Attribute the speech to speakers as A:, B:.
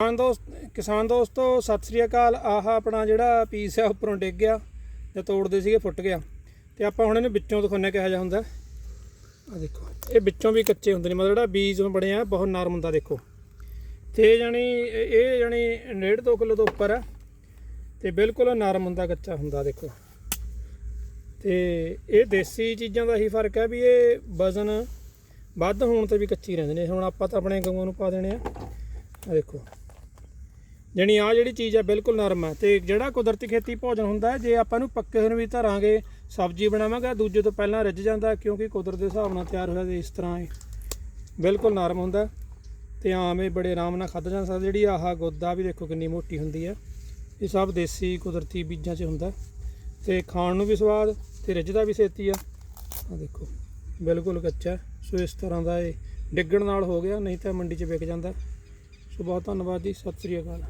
A: ਕਿਸਾਨ ਦੋਸਤ, ਕਿਸਾਨ ਦੋਸਤੋ, ਸਤਿ ਸ੍ਰੀ ਅਕਾਲ। ਆਹ ਆਪਣਾ ਜਿਹੜਾ ਪੀਸ ਹੈ ਉੱਪਰੋਂ ਡਿੱਗ ਗਿਆ ਜਾਂ ਤੋੜਦੇ ਸੀਗੇ, ਫੁੱਟ ਗਿਆ। ਤੇ ਆਪਾਂ ਹੁਣ ਇਹਨੂੰ ਵਿੱਚੋਂ ਦਿਖਾਉਂਦੇ ਕਿਹੋ ਜਿਹਾ ਹੁੰਦਾ। ਆ ਦੇਖੋ, ਇਹ ਵਿੱਚੋਂ ਵੀ ਕੱਚੇ ਹੁੰਦੇ ਨੇ। ਮਤਲਬ ਜਿਹੜਾ ਬੀਜ ਬਣਿਆ, ਬਹੁਤ ਨਰਮ ਹੁੰਦਾ, ਦੇਖੋ। ਤੇ ਜਾਣੀ ਇਹ ਇਹ ਜਾਣੀ 1.5 ਕਿਲੋ ਤੋਂ ਉੱਪਰ ਹੈ ਤੇ ਬਿਲਕੁਲ ਨਰਮ ਹੁੰਦਾ, ਕੱਚਾ ਹੁੰਦਾ, ਦੇਖੋ। ਤੇ ਇਹ ਦੇਸੀ ਚੀਜ਼ਾਂ ਦਾ ਹੀ ਫ਼ਰਕ ਹੈ ਵੀ ਇਹ ਵਜ਼ਨ ਵੱਧ ਹੋਣ ਤੇ ਵੀ ਕੱਚੀ ਰਹਿੰਦੇ ਨੇ। ਹੁਣ ਆਪਾਂ ਤਾਂ ਆਪਣੇ ਗਊਆਂ ਨੂੰ ਪਾ ਦੇਣੇ ਆ। ਦੇਖੋ। ਜਣੀ ਆ ਜਿਹੜੀ ਚੀਜ਼ ਆ ਬਿਲਕੁਲ ਨਰਮ ਹੈ ਤੇ ਜਿਹੜਾ ਕੁਦਰਤੀ ਖੇਤੀ ਭੋਜਨ ਹੁੰਦਾ ਹੈ, ਜੇ ਆਪਾਂ ਨੂੰ ਪੱਕੇ ਹੋਣ ਵੀ ਧਰਾਂਗੇ ਸਬਜ਼ੀ ਬਣਾਵਾਂਗੇ ਦੂਜੇ ਤੋਂ ਪਹਿਲਾਂ ਰਿੱਝ ਜਾਂਦਾ ਕਿਉਂਕਿ ਕੁਦਰਤ ਦੇ ਹਿਸਾਬ ਨਾਲ ਤਿਆਰ ਹੋਇਆ ਤੇ ਇਸ ਤਰ੍ਹਾਂ ਇਹ ਬਿਲਕੁਲ ਨਰਮ ਹੁੰਦਾ। ਤੇ ਆਮ ਇਹ ਬੜੇ ਆਰਾਮ ਨਾਲ ਖਾਧਾ ਜਾ ਸਕਦਾ ਜਿਹੜੀ ਆਹ ਗੋਦਾ ਵੀ ਦੇਖੋ ਕਿੰਨੀ ਮੋਟੀ ਹੁੰਦੀ ਹੈ। ਇਹ ਸਭ ਦੇਸੀ ਕੁਦਰਤੀ ਬੀਜਾਂ 'ਚ ਹੁੰਦਾ। ਤੇ ਖਾਣ ਨੂੰ ਵੀ ਸਵਾਦ ਤੇ ਰਿੱਝਦਾ ਵੀ ਛੇਤੀ ਆ। ਆ ਦੇਖੋ ਬਿਲਕੁਲ ਕੱਚਾ। ਸੋ ਇਸ ਤਰ੍ਹਾਂ ਦਾ ਇਹ ਡਿੱਗਣ ਨਾਲ ਹੋ ਗਿਆ ਨਹੀਂ ਤਾਂ ਮੰਡੀ 'ਚ ਵਿਕ ਜਾਂਦਾ। ਸੋ ਬਹੁਤ ਧੰਨਵਾਦ ਜੀ ਸਤਿ ਸ੍ਰੀ ਅਕਾਲ।